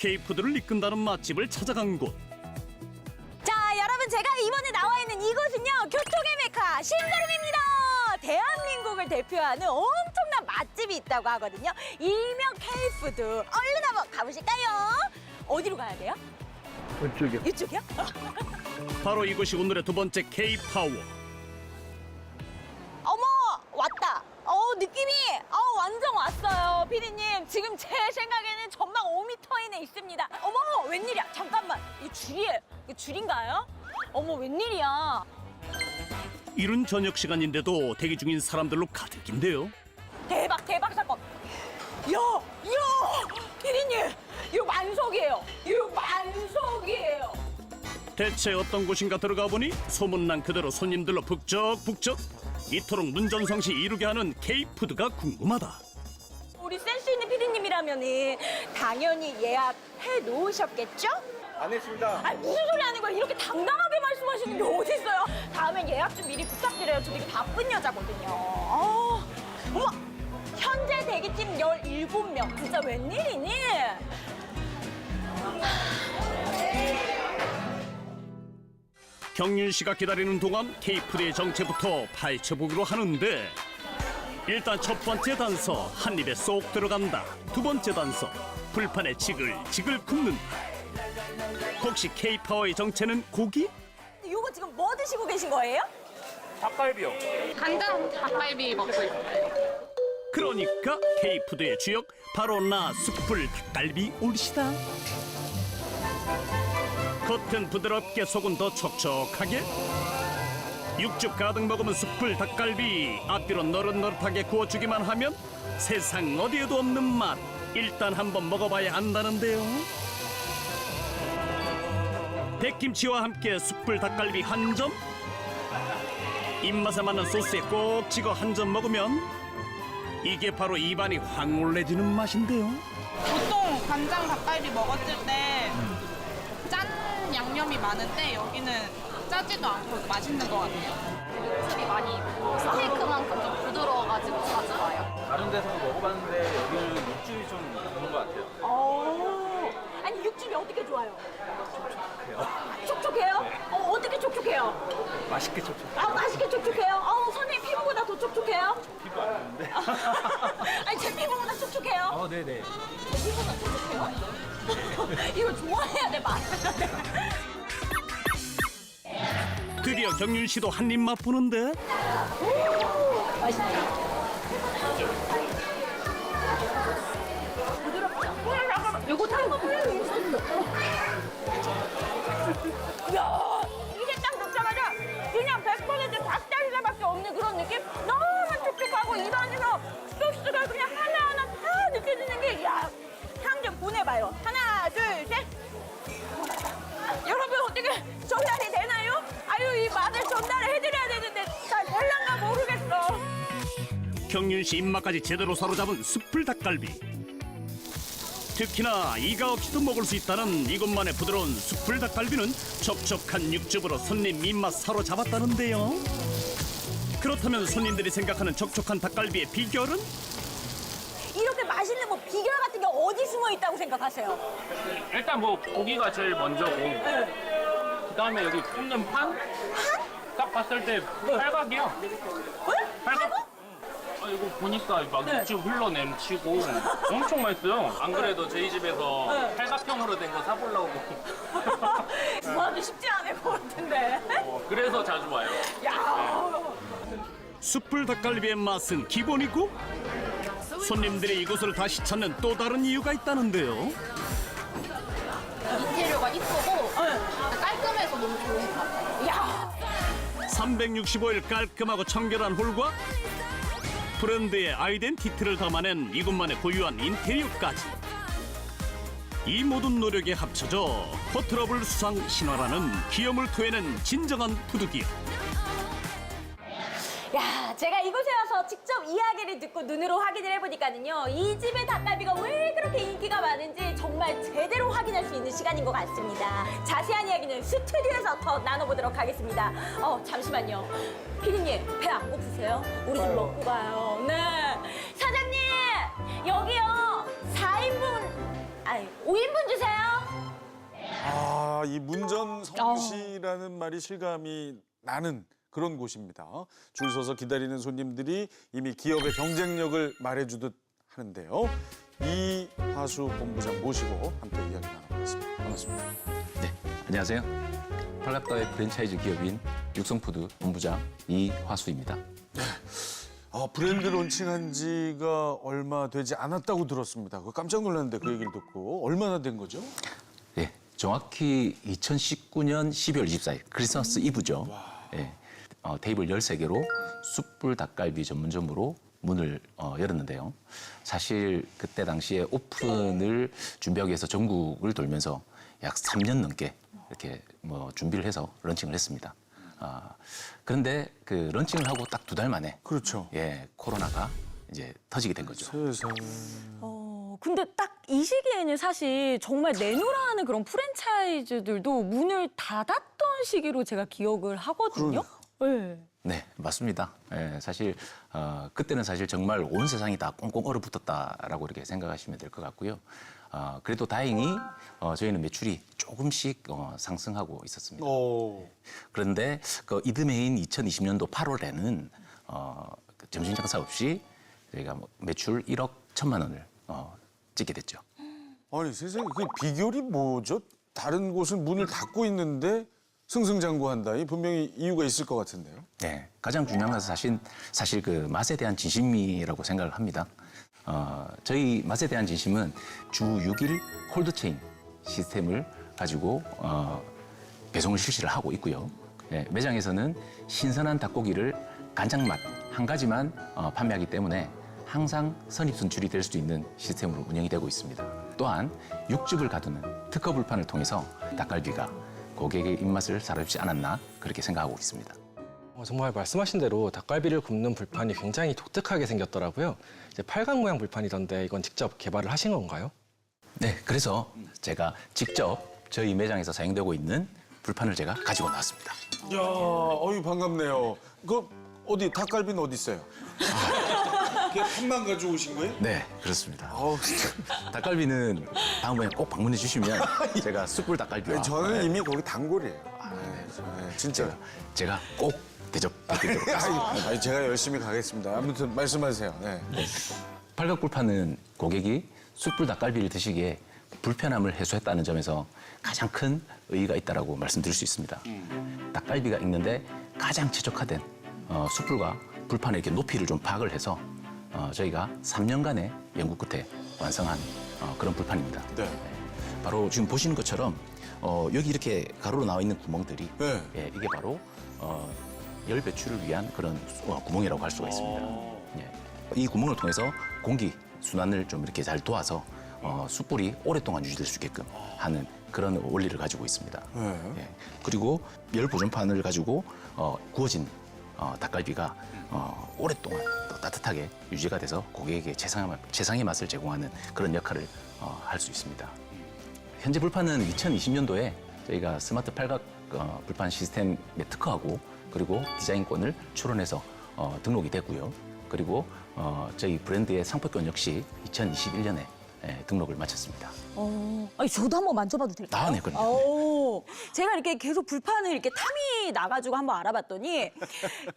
K푸드를 이끈다는 맛집을 찾아간 곳. 자, 여러분 제가 이번에 나와 있는 이곳은요. 교통의 메카 신가름입니다. 대한민국을 대표하는 엄청난 맛집이 있다고 하거든요. 일명 K푸드. 얼른 한번 가보실까요? 어디로 가야 돼요? 이쪽이요. 이쪽이요? 바로 이곳이 오늘의 두 번째 K파워. 왔어요, 피디님. 지금 제 생각에는 전망 5m 이내 있습니다. 어머 웬일이야? 잠깐만 이 줄이에요. 이거 줄인가요? 어머 웬일이야? 이른 저녁 시간인데도 대기 중인 사람들로 가득인데요. 대박 대박 사건. 야, 야, 피디님 이거 만석이에요. 이거 만석이에요. 대체 어떤 곳인가 들어가 보니 소문난 그대로 손님들로 북적북적 이토록 눈전성시 이루게 하는 K푸드가 궁금하다. 피디님이라면 당연히 예약해 놓으셨겠죠? 안 했습니다. 아 무슨 소리 하는 거예요? 이렇게 당당하게 말씀하시는 게 어디 있어요? 다음엔 예약 좀 미리 부탁드려요. 저 되게 바쁜 여자거든요. 아, 어머, 현재 대기팀 17명. 진짜 웬일이니? 경윤 씨가 기다리는 동안 K푸드의 정체부터 파헤쳐보기로 하는데 일단 첫 번째 단서 한 입에 쏙 들어간다. 두 번째 단서 불판에 지글지글 굽는다. 혹시 K파워의 정체는 고기? 이거 지금 뭐 드시고 계신 거예요? 닭갈비요. 간장 닭갈비 먹고 있어요. 그러니까 K푸드의 주역 바로 나 숯불 닭갈비 올시다. 겉은 부드럽게 속은 더 촉촉하게 육즙 가득 먹으면 숯불 닭갈비 앞뒤로 너릇너릇하게 구워주기만 하면 세상 어디에도 없는 맛. 일단 한번 먹어봐야 안다는데요. 백김치와 함께 숯불 닭갈비 한 점? 입맛에 맞는 소스에 꼭 찍어 한 점 먹으면 이게 바로 입안이 황홀해지는 맛인데요. 보통 간장 닭갈비 먹었을 때 짠 양념이 많은데 여기는 짜지도 않고 맛있는 것 같아요. 육즙이 많이 있고 스테이크만큼 좀 부드러워가지고 자주 와요. 다른 데서도 먹어봤는데 여기는 육즙이 좀 있는 것 같아요. 어, 아니 육즙이 어떻게 좋아요? 촉촉해요? 어, 어떻게 촉촉해요? 맛있게 촉촉. 아, 맛있게 촉촉해요? 어, 선생님 피부보다 더 촉촉해요? 피부 안 좋은데. 아니, 제 피부보다 촉촉해요? 어, 네네. 피부보다 촉촉해요? 이거 좋아해야 돼, 맛. 드디어 경윤 씨도 한 입 맛보는데 이거 다 야, 이게 딱 넣자마자 그냥 100% 닭다리살밖에 없는 그런 느낌? 너무 촉촉하고 입안에서 소스가 그냥 하나하나 다 느껴지는 게, 야, 향 좀 보내봐요. 경윤 씨 입맛까지 제대로 사로잡은 숯불 닭갈비 특히나 이가 없이도 먹을 수 있다는 이것만의 부드러운 숯불 닭갈비는 촉촉한 육즙으로 손님 입맛 사로잡았다는데요 그렇다면 손님들이 생각하는 촉촉한 닭갈비의 비결은? 이렇게 맛있는 뭐 비결 같은 게 어디 숨어 있다고 생각하세요? 일단 뭐 고기가 제일 먼저고 그다음에 여기 굽는 판? 딱 봤을 때 팔각이요. 팔각? 아 이거 보니까 막 육즙 흘러냄치고. 엄청 맛있어요. 안 그래도 저희 집에서 팔각형으로 된 거 사보려고. 구하기 쉽지 않을 것 같은데. 어, 그래서 자주 와요. 야, 숯불 닭갈비의 맛은 기본이고 손님들이 이곳을 다시 찾는 또 다른 이유가 있다는데요. 인테리어가 이쁘고 깔끔해서 너무 좋은 것 같아요. 야, 365일 깔끔하고 청결한 홀과 브랜드의 아이덴티티를 담아낸 이곳만의 고유한 인테리어까지. 이 모든 노력이 합쳐져 포트러블 수상 신화라는 기염을 토해낸 진정한 푸드기업 야, 제가 이곳에 와서 직접 이야기를 듣고 눈으로 확인을 해보니까는요, 이 집의 닭갈비가 왜 그렇게 인기가 많은지 정말 제대로 확인할 수 있는 시간인 것 같습니다. 자세한 이야기는 스튜디오에서 더 나눠보도록 하겠습니다. 어, 잠시만요. 피디님, 배 안 고프세요? 우리 좀 먹고 가요. 네. 사장님, 여기요, 4인분, 아니, 5인분 5인분 주세요. 아, 이 문전 성시라는 말이 실감이 나는 그런 곳입니다. 줄 서서 기다리는 손님들이 이미 기업의 경쟁력을 말해주듯 하는데요. 이하수 본부장 모시고 함께 이야기 나눠보겠습니다. 반갑습니다. 네, 안녕하세요. 팔각도의 프랜차이즈 기업인 육성푸드 본부장 이화수입니다. 아, 브랜드 론칭한 지가 얼마 되지 않았다고 들었습니다. 그 깜짝 놀랐는데 그 얘기를 듣고 얼마나 된 거죠? 예, 정확히 2019년 12월 24일 크리스마스 이브죠. 예, 어, 테이블 13개로 숯불 닭갈비 전문점으로 문을 어, 열었는데요. 사실 그때 당시에 오픈을 준비하기 위해서 전국을 돌면서 약 3년 넘게 이렇게 뭐 준비를 해서 런칭을 했습니다. 아, 그런데 그 런칭을 하고 딱 두 달 만에 그렇죠. 예, 코로나가 이제 터지게 된 거죠. 세상에. 어, 근데 딱 이 시기에는 사실 정말 하는 그런 프랜차이즈들도 문을 닫았던 시기로 제가 기억을 하거든요. 네. 네, 맞습니다. 예, 사실 어, 그때는 사실 정말 온 세상이 다 꽁꽁 얼어붙었다라고 이렇게 생각하시면 될 것 같고요. 어, 그래도 다행히 어, 저희는 매출이 조금씩 어, 상승하고 있었습니다. 오. 그런데 그 이듬해인 2020년도 8월에는 어, 그 점심 장사 없이 저희가 뭐 매출 1억 1천만 원을 어, 찍게 됐죠. 아니 세상에 그 비결이 뭐죠? 다른 곳은 문을 닫고 있는데 승승장구한다. 이 분명히 이유가 있을 것 같은데요. 네, 가장 중요한 것은 사실 사실 그 맛에 대한 진심이라고 생각을 합니다. 어, 저희 맛에 대한 진심은 주 6일 콜드체인 시스템을 가지고 어, 배송을 실시를 하고 있고요. 네, 매장에서는 신선한 닭고기를 간장 맛 한 가지만 어, 판매하기 때문에 항상 선입선출이 될수 있는 시스템으로 운영이 되고 있습니다. 또한 육즙을 가두는 특허 불판을 통해서 닭갈비가 고객의 입맛을 사로잡지 않았나 그렇게 생각하고 있습니다. 어, 정말 말씀하신 대로 닭갈비를 굽는 불판이 굉장히 독특하게 생겼더라고요. 이제 팔각 모양 불판이던데 이건 직접 개발을 하신 건가요? 네, 그래서 제가 직접 저희 매장에서 사용되고 있는 불판을 제가 가지고 나왔습니다. 야, 어유 반갑네요. 그 어디 닭갈비는 어디 있어요? 그냥 판만 가져오신 거예요? 네, 그렇습니다. 닭갈비는 다음번에 꼭 방문해 주시면 제가 숯불 닭갈비와 저는 이미 거기 단골이에요. 네, 네, 진짜. 제가 꼭 대접해드리도록 하겠습니다. 아니, 아니, 제가 열심히 가겠습니다. 아무튼 말씀하세요. 네. 팔각불판은 고객이 숯불 닭갈비를 드시기에 불편함을 해소했다는 점에서 가장 큰 의의가 있다라고 말씀드릴 수 있습니다. 닭갈비가 익는데 가장 최적화된 어, 숯불과 불판의 이렇게 높이를 좀 파악을 해서 어, 저희가 3년간의 연구 끝에 완성한 어, 그런 불판입니다. 네. 바로 지금 보시는 것처럼 어, 여기 이렇게 가로로 나와 있는 구멍들이 네. 예, 이게 바로 어, 열 배출을 위한 그런 수- 어, 구멍이라고 할 수가 있습니다. 예. 이 구멍을 통해서 공기 순환을 좀 이렇게 잘 도와서 어, 숯불이 오랫동안 유지될 수 있게끔 하는 그런 원리를 가지고 있습니다. 네. 예. 그리고 열 보존판을 가지고 어, 구워진 어, 닭갈비가 어, 오랫동안 또 따뜻하게 유지가 돼서 고객에게 최상의, 맛- 최상의 맛을 제공하는 그런 역할을 어, 할 수 있습니다. 현재 불판은 2020년도에 저희가 스마트 팔각 어, 불판 시스템에 특허하고 그리고 디자인권을 출원해서 어, 등록이 됐고요. 그리고 어, 저희 브랜드의 상표권 역시 2021년에 예, 등록을 마쳤습니다. 어, 아니 저도 한번 만져봐도 될까요? 아, 네, 그럼요. 오, 제가 이렇게 계속 불판을 이렇게 탐이 나가지고 한번 알아봤더니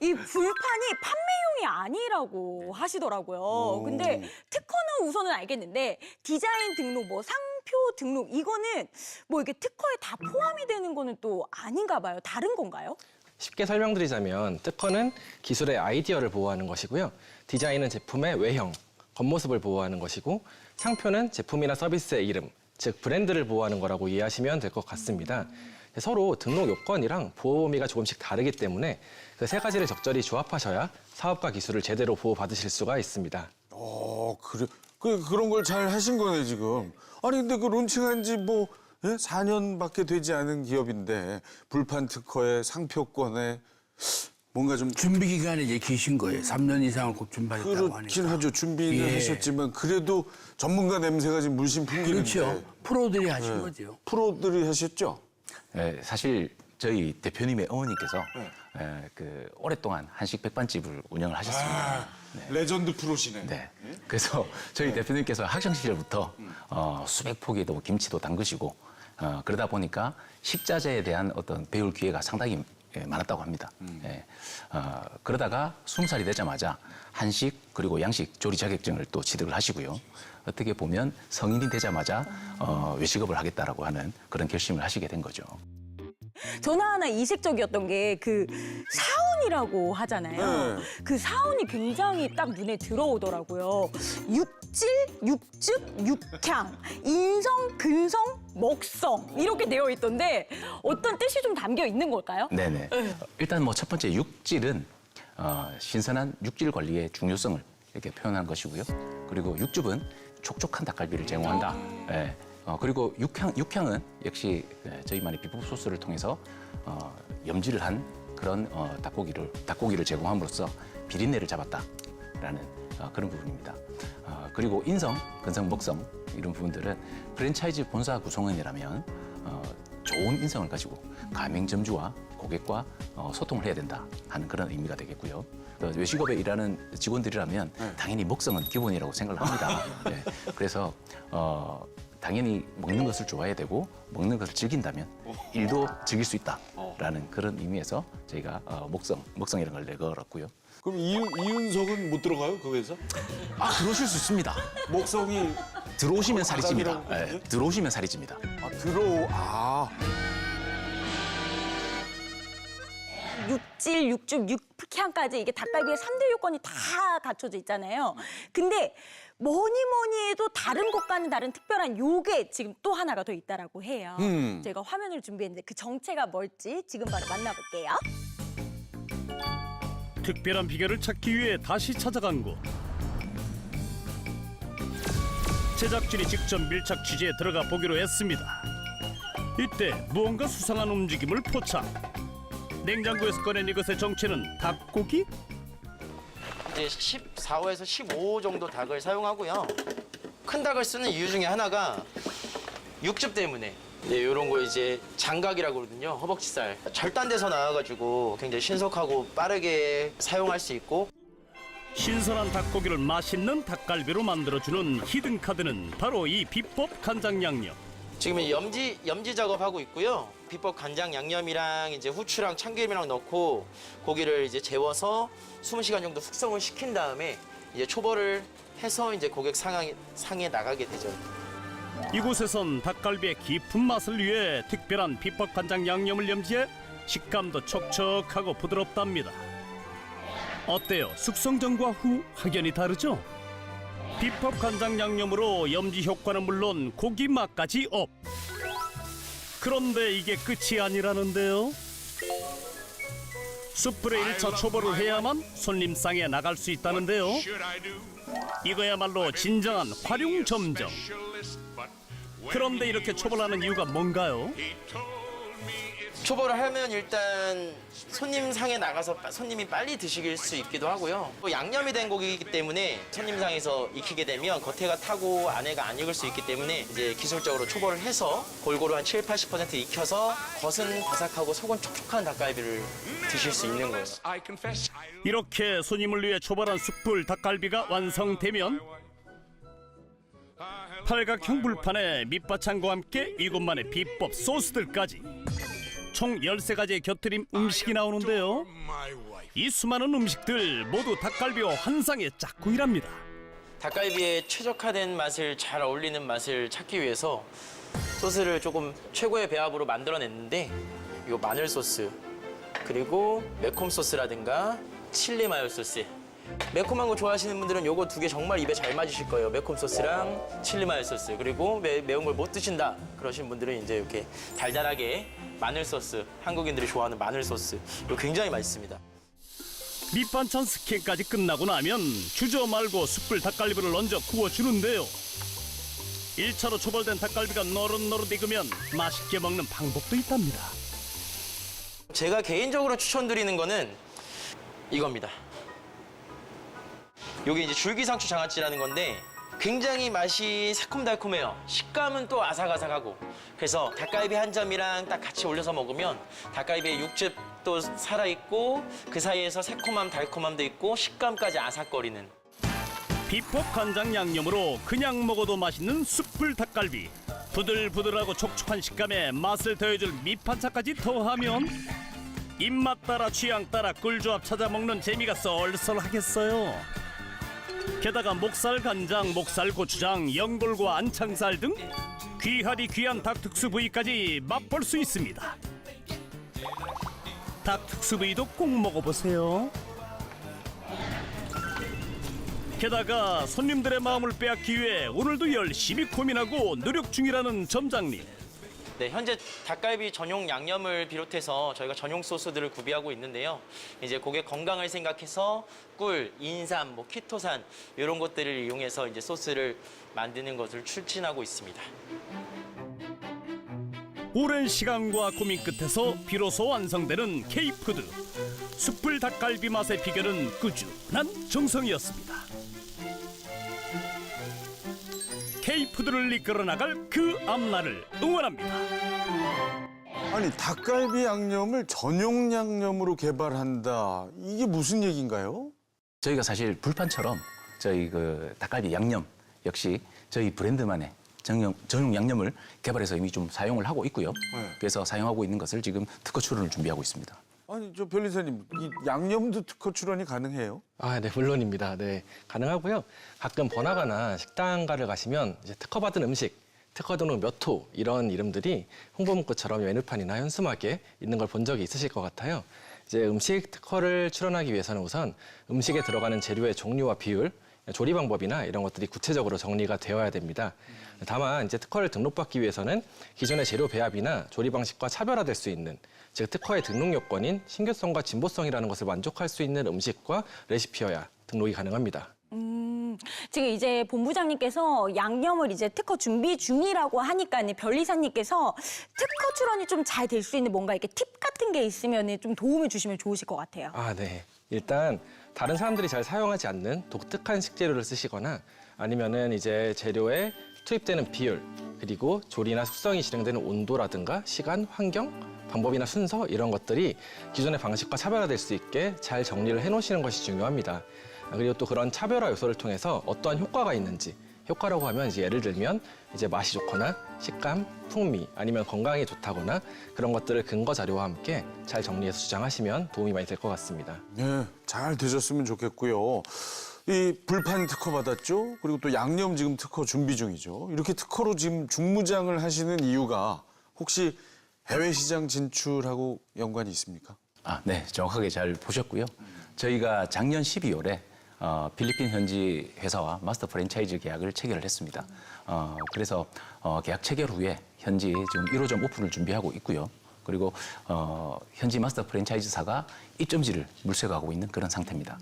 이 불판이 판매용이 아니라고 하시더라고요. 근데 특허는 우선은 알겠는데 디자인 등록, 뭐 상표 등록 이거는 뭐 이게 특허에 다 포함이 되는 거는 또 아닌가 봐요. 다른 건가요? 쉽게 설명드리자면 특허는 기술의 아이디어를 보호하는 것이고요. 디자인은 제품의 외형, 겉모습을 보호하는 것이고 상표는 제품이나 서비스의 이름, 즉 브랜드를 보호하는 거라고 이해하시면 될 것 같습니다. 서로 등록 요건이랑 보호 범위가 조금씩 다르기 때문에 그 세 가지를 적절히 조합하셔야 사업과 기술을 제대로 보호받으실 수가 있습니다. 어, 그래. 그, 그런 걸 잘 하신 거네, 지금. 아니, 근데 그 론칭한 지 뭐, 예? 4년밖에 되지 않은 기업인데, 불판 특허에 상표권에 뭔가 좀 준비 기간이 이제 기신 거예요. 3년 이상을 꼭 준비하셨다고 그렇긴 하니까. 하죠. 준비는 예. 하셨지만, 그래도 전문가 냄새가 지금 물씬 풍기는데. 그렇죠. 프로들이 하신 예. 거죠. 프로들이 하셨죠? 예, 사실 저희 대표님의 어머니께서 예, 그 오랫동안 한식 백반집을 운영을 하셨습니다. 레전드 프로시네. 네. 그래서 저희 대표님께서 학창 시절부터 어, 수백 포기도 김치도 담그시고 어, 그러다 보니까 식자재에 대한 어떤 배울 기회가 상당히 예, 많았다고 합니다. 예. 어, 그러다가 스무 살이 되자마자 한식 그리고 양식 조리 자격증을 또 취득을 하시고요. 어떻게 보면 성인이 되자마자 어, 외식업을 하겠다라고 하는 그런 결심을 하시게 된 거죠. 저는 하나 이색적이었던 게 그 사운이라고 하잖아요. 네. 그 사운이 굉장히 딱 눈에 들어오더라고요. 육질, 육즙, 육향, 인성, 근성, 먹성 이렇게 되어 있던데 어떤 뜻이 좀 담겨 있는 걸까요? 네네. 일단 뭐 첫 번째 육질은 어, 신선한 육질 관리의 중요성을 이렇게 표현한 것이고요. 그리고 육즙은 촉촉한 닭갈비를 제공한다. 예. 어, 그리고 육향, 육향은 역시 예, 저희만의 비법 소스를 통해서 어, 염지를 한 그런 어, 닭고기를 닭고기를 제공함으로써 비린내를 잡았다라는 어, 그런 부분입니다. 어, 그리고 인성, 근성, 먹성 이런 부분들은 프랜차이즈 본사 구성원이라면 어, 좋은 인성을 가지고 가맹점주와 고객과 어, 소통을 해야 된다 하는 그런 의미가 되겠고요. 또 외식업에 일하는 직원들이라면 당연히 먹성은 기본이라고 생각을 합니다. 네. 그래서 어, 당연히 먹는 것을 좋아해야 되고 먹는 것을 즐긴다면 일도 즐길 수 있다라는 그런 의미에서 저희가 어, 먹성, 먹성이라는 걸 내걸었고요. 그럼 이윤, 이윤석은 못 들어가요 그 회사? 아 들어오실 수 있습니다. 목성이 들어오시면 살이 찝니다. 네, 들어오시면 살이 찝니다. 아, 들어 아 육질, 육즙, 육향까지 이게 닭갈비의 삼대 요건이 다 갖춰져 있잖아요. 근데 뭐니 뭐니 해도 다른 곳과는 다른 특별한 요게 지금 또 하나가 더 있다라고 해요. 음. 제가 화면을 준비했는데 그 정체가 뭘지 지금 바로 만나볼게요. 특별한 비결을 찾기 위해 다시 찾아간 곳. 제작진이 직접 밀착 취재에 들어가 보기로 했습니다. 이때 무언가 수상한 움직임을 포착. 냉장고에서 꺼낸 이것의 정체는 닭고기? 이제 14호에서 15호 정도 닭을 사용하고요. 큰 닭을 쓰는 이유 중에 하나가 육즙 때문에. 네, 이런 거 이제 장각이라고 그러거든요. 허벅지살. 절단돼서 나와가지고 굉장히 신속하고 빠르게 사용할 수 있고 신선한 닭고기를 맛있는 닭갈비로 만들어주는 히든 카드는 바로 이 비법 간장 양념. 지금 은 염지 염지 작업하고 있고요. 비법 간장 양념이랑 이제 후추랑 참기름이랑 넣고 고기를 이제 재워서 20시간 정도 숙성을 시킨 다음에 이제 초벌을 해서 이제 고객 상황, 상에 나가게 되죠. 이곳에선 닭갈비의 깊은 맛을 위해 특별한 비법 간장 양념을 염지해 식감도 촉촉하고 부드럽답니다. 어때요? 숙성 전과 후 확연히 다르죠? 비법 간장 양념으로 염지 효과는 물론 고기 맛까지 업. 그런데 이게 끝이 아니라는데요. 숯불에 1차 초벌을 해야만 손님상에 나갈 수 있다는데요. 이거야말로 진정한 활용 점정. 그런데 이렇게 초벌하는 이유가 뭔가요? 초벌을 하면 일단 손님 상에 나가서 빠- 손님이 빨리 드실 수 있기도 하고요. 또 양념이 된 고기이기 때문에 손님 상에서 익히게 되면 겉에가 타고 안에가 안 익을 수 있기 때문에 이제 기술적으로 초벌을 해서 골고루 한 7, 80% 익혀서 겉은 바삭하고 속은 촉촉한 닭갈비를 드실 수 있는 거예요. 이렇게 손님을 위해 초벌한 숯불 닭갈비가 완성되면 팔각형 불판에 밑바창과 함께 이곳만의 비법 소스들까지 총 13가지의 곁들임 음식이 나오는데요. 이 수많은 음식들 모두 닭갈비와 환상의 짝꿍이랍니다. 닭갈비의 최적화된 맛을 잘 어울리는 맛을 찾기 위해서 소스를 조금 최고의 배합으로 만들어냈는데 이 마늘 소스 그리고 매콤 소스라든가 칠리 마요 소스 매콤한 거 좋아하시는 분들은 요거 두 개 정말 입에 잘 맞으실 거예요 매콤 소스랑 칠리 마요 소스 그리고 매, 매운 걸 못 드신다 그러신 분들은 이제 이렇게 달달하게 마늘 소스 한국인들이 좋아하는 마늘 소스 이거 굉장히 맛있습니다 밑반찬 스캔까지 끝나고 나면 주저 말고 숯불 닭갈비를 얹어 구워주는데요. 1차로 초벌된 닭갈비가 노릇노릇 익으면 맛있게 먹는 방법도 있답니다. 제가 개인적으로 추천드리는 거는 이겁니다. 이게 이제 줄기상추 장아찌라는 건데 굉장히 맛이 새콤달콤해요. 식감은 또 아삭아삭하고. 그래서 닭갈비 한 점이랑 딱 같이 올려서 먹으면 닭갈비의 육즙 맛도 살아있고 그 사이에서 새콤함, 달콤함도 있고 식감까지 아삭거리는 비법 간장 양념으로 그냥 먹어도 맛있는 숯불 닭갈비. 부들부들하고 촉촉한 식감에 맛을 더해줄 밑반찬까지 더하면 입맛 따라 취향 따라 꿀조합 찾아 먹는 재미가 쏠쏠하겠어요. 게다가 목살 간장, 목살 고추장, 연골과 안창살 등 귀하디 귀한 닭 특수 부위까지 맛볼 수 있습니다. 닭 특수 부위도 꼭 먹어보세요. 게다가 손님들의 마음을 빼앗기 위해 오늘도 열심히 고민하고 노력 중이라는 점장님. 네, 현재 닭갈비 전용 양념을 비롯해서 저희가 전용 소스들을 구비하고 있는데요. 이제 고객 건강을 생각해서 꿀, 인삼, 뭐 키토산 이런 것들을 이용해서 이제 소스를 만드는 것을 출진하고 있습니다. 오랜 시간과 고민 끝에서 비로소 완성되는 K푸드. 숯불 닭갈비 맛의 비결은 꾸준한 정성이었습니다. K푸드를 이끌어 나갈 그 앞날을 응원합니다. 아니 닭갈비 양념을 전용 양념으로 개발한다. 이게 무슨 얘기인가요? 저희가 사실 불판처럼 저희 그 닭갈비 양념 역시 저희 브랜드만의 전용, 전용 양념을 개발해서 이미 좀 사용을 하고 있고요. 네. 그래서 사용하고 있는 것을 지금 특허 출원을 준비하고 있습니다. 아니 저 변리사님 이 양념도 특허 출원이 가능해요? 아, 네, 물론입니다. 네, 가능하고요. 가끔 번화가나 식당가를 가시면 이제 특허받은 음식, 특허 등록 몇 호 이런 이름들이 홍보 문구처럼 메뉴판이나 현수막에 있는 걸 본 적이 있으실 것 같아요. 이제 음식 특허를 출원하기 위해서는 우선 음식에 들어가는 재료의 종류와 비율, 조리 방법이나 이런 것들이 구체적으로 정리가 되어야 됩니다. 다만 이제 특허를 등록받기 위해서는 기존의 재료 배합이나 조리 방식과 차별화될 수 있는 즉 특허의 등록 요건인 신규성과 진보성이라는 것을 만족할 수 있는 음식과 레시피여야 등록이 가능합니다. 음, 지금 이제 본부장님께서 양념을 이제 특허 준비 중이라고 하니까 변리사님께서 특허 출원이 좀 잘 될 수 있는 뭔가 이렇게 팁 같은 게 있으면 좀 도움을 주시면 좋으실 것 같아요. 아, 네. 일단 다른 사람들이 잘 사용하지 않는 독특한 식재료를 쓰시거나 아니면은 이제 재료에 투입되는 비율 그리고 조리나 숙성이 진행되는 온도라든가 시간, 환경, 방법이나 순서 이런 것들이 기존의 방식과 차별화될 수 있게 잘 정리를 해놓으시는 것이 중요합니다. 아, 그리고 또 그런 차별화 요소를 통해서 어떠한 효과가 있는지 효과라고 하면 이제 예를 들면 이제 맛이 좋거나 식감, 풍미 아니면 건강에 좋다거나 그런 것들을 근거 자료와 함께 잘 정리해서 주장하시면 도움이 많이 될 것 같습니다. 네, 잘 되셨으면 좋겠고요. 이 불판 특허 받았죠? 그리고 또 양념 지금 특허 준비 중이죠. 이렇게 특허로 지금 중무장을 하시는 이유가 혹시 해외 시장 진출하고 연관이 있습니까? 아, 네, 정확하게 잘 보셨고요. 저희가 작년 12월에 어, 필리핀 현지 회사와 마스터 프랜차이즈 계약을 체결을 했습니다. 어, 그래서 어, 계약 체결 후에 현지 지금 1호점 오픈을 준비하고 있고요. 그리고 어, 현지 마스터 프랜차이즈사가 입점지를 물색하고 있는 그런 상태입니다.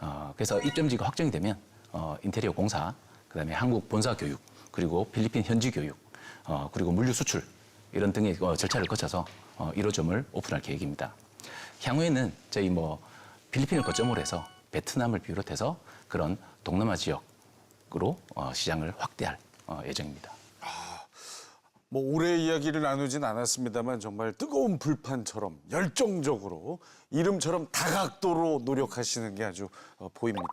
어, 그래서 입점지가 확정이 되면 어, 인테리어 공사, 그다음에 한국 본사 교육, 그리고 필리핀 현지 교육, 어, 그리고 물류 수출 이런 등의 어, 절차를 거쳐서 어, 1호점을 오픈할 계획입니다. 향후에는 저희 뭐 필리핀을 거점으로 해서 베트남을 비롯해서 그런 동남아 지역으로 어, 시장을 확대할 어, 예정입니다. 뭐 오래 이야기를 나누진 않았습니다만 정말 뜨거운 불판처럼 열정적으로 이름처럼 다각도로 노력하시는 게 아주 어, 보입니다.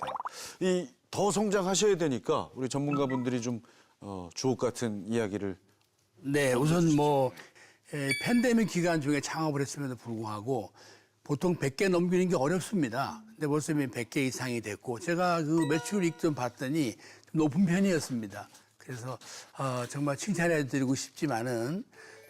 이 더 성장하셔야 되니까 우리 전문가분들이 좀 어, 주옥 같은 이야기를 네, 우선 뭐 에, 팬데믹 기간 중에 창업을 했음에도 불구하고 보통 100개 넘기는 게 어렵습니다. 근데 벌써 이미 100개 이상이 됐고 제가 그 매출 익 좀 봤더니 좀 높은 편이었습니다. 그래서 어, 정말 칭찬해드리고 싶지만은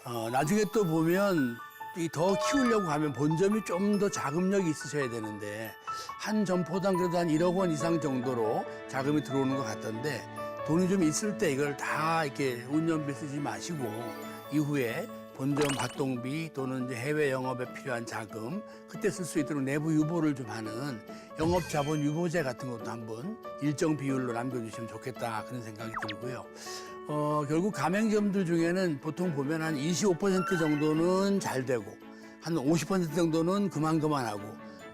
어, 나중에 또 보면 이 더 키우려고 하면 본점이 좀 더 자금력이 있으셔야 되는데 한 점포당 그래도 한 1억 원 이상 정도로 자금이 들어오는 것 같던데 돈이 좀 있을 때 이걸 다 이렇게 운영비 쓰지 마시고 이후에 본점 활동비 또는 이제 해외 영업에 필요한 자금 그때 쓸 수 있도록 내부 유보를 좀 하는 영업 자본 유보제 같은 것도 한번 일정 비율로 남겨주시면 좋겠다 그런 생각이 들고요. 어, 결국 가맹점들 중에는 보통 보면 한 25% 정도는 잘 되고 한 50% 정도는 그만 그만하고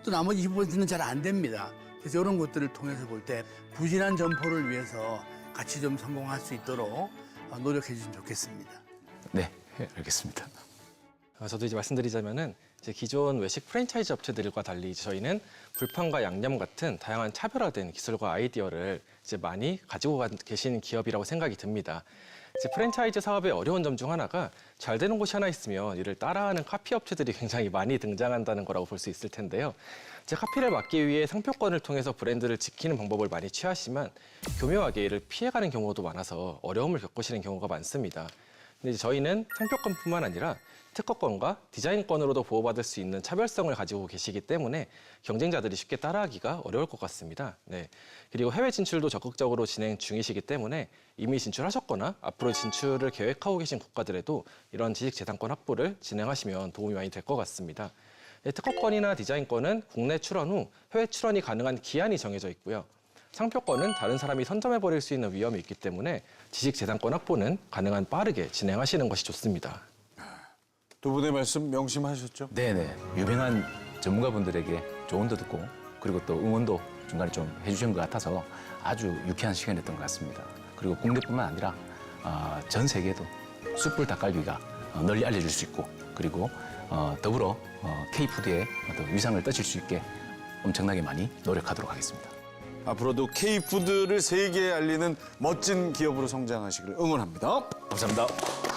또 나머지 20%는 잘 안 됩니다. 그래서 이런 것들을 통해서 볼 때 부진한 점포를 위해서 같이 좀 성공할 수 있도록 어, 노력해 주시면 좋겠습니다. 네, 알겠습니다. 어, 저도 이제 말씀드리자면은 이제 기존 외식 프랜차이즈 업체들과 달리 저희는 불판과 양념 같은 다양한 차별화된 기술과 아이디어를 이제 많이 가지고 가- 계신 기업이라고 생각이 듭니다. 이제 프랜차이즈 사업의 어려운 점 중 하나가 잘 되는 곳이 하나 있으면 이를 따라하는 카피 업체들이 굉장히 많이 등장한다는 거라고 볼 수 있을 텐데요. 이제 카피를 막기 위해 상표권을 통해서 브랜드를 지키는 방법을 많이 취하지만 교묘하게 이를 피해가는 경우도 많아서 어려움을 겪으시는 경우가 많습니다. 근데 저희는 상표권뿐만 아니라 특허권과 디자인권으로도 보호받을 수 있는 차별성을 가지고 계시기 때문에 경쟁자들이 쉽게 따라하기가 어려울 것 같습니다. 네. 그리고 해외 진출도 적극적으로 진행 중이시기 때문에 이미 진출하셨거나 앞으로 진출을 계획하고 계신 국가들에도 이런 지식재산권 확보를 진행하시면 도움이 많이 될 것 같습니다. 네, 특허권이나 디자인권은 국내 출원 후 해외 출원이 가능한 기한이 정해져 있고요. 상표권은 다른 사람이 선점해 버릴 수 있는 위험이 있기 때문에 지식재산권 확보는 가능한 빠르게 진행하시는 것이 좋습니다. 두 분의 말씀 명심하셨죠? 네네. 유명한 전문가분들에게 조언도 듣고 그리고 또 응원도 중간에 좀 해주신 것 같아서 아주 유쾌한 시간이었던 것 같습니다. 그리고 국내뿐만 아니라 어, 전 세계도 숯불 닭갈비가 어, 널리 알려질 수 있고 그리고 어, 더불어 어, K푸드의 어떤 위상을 떠칠 수 있게 엄청나게 많이 노력하도록 하겠습니다. 앞으로도 K푸드를 세계에 알리는 멋진 기업으로 성장하시기를 응원합니다. 감사합니다.